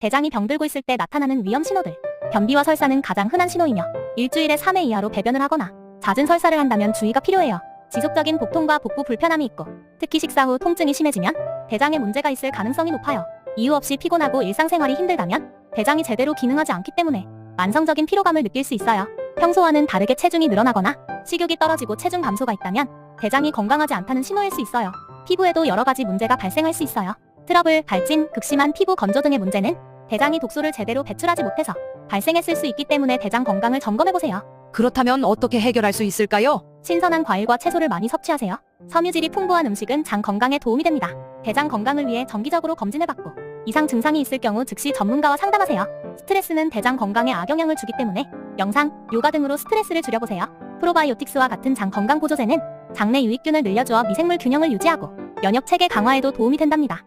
대장이 병들고 있을 때 나타나는 위험 신호들. 변비와 설사는 가장 흔한 신호이며 일주일에 3회 이하로 배변을 하거나 잦은 설사를 한다면 주의가 필요해요. 지속적인 복통과 복부 불편함이 있고 특히 식사 후 통증이 심해지면 대장에 문제가 있을 가능성이 높아요. 이유 없이 피곤하고 일상생활이 힘들다면 대장이 제대로 기능하지 않기 때문에 만성적인 피로감을 느낄 수 있어요. 평소와는 다르게 체중이 늘어나거나 식욕이 떨어지고 체중 감소가 있다면 대장이 건강하지 않다는 신호일 수 있어요. 피부에도 여러 가지 문제가 발생할 수 있어요. 트러블, 발진, 극심한 피부 건조 등의 문제는 대장이 독소를 제대로 배출하지 못해서 발생했을 수 있기 때문에 대장 건강을 점검해보세요. 그렇다면 어떻게 해결할 수 있을까요? 신선한 과일과 채소를 많이 섭취하세요. 섬유질이 풍부한 음식은 장 건강에 도움이 됩니다. 대장 건강을 위해 정기적으로 검진을 받고 이상 증상이 있을 경우 즉시 전문가와 상담하세요. 스트레스는 대장 건강에 악영향을 주기 때문에 명상, 요가 등으로 스트레스를 줄여보세요. 프로바이오틱스와 같은 장 건강 보조제는 장내 유익균을 늘려주어 미생물 균형을 유지하고 면역 체계 강화에도 도움이 된답니다.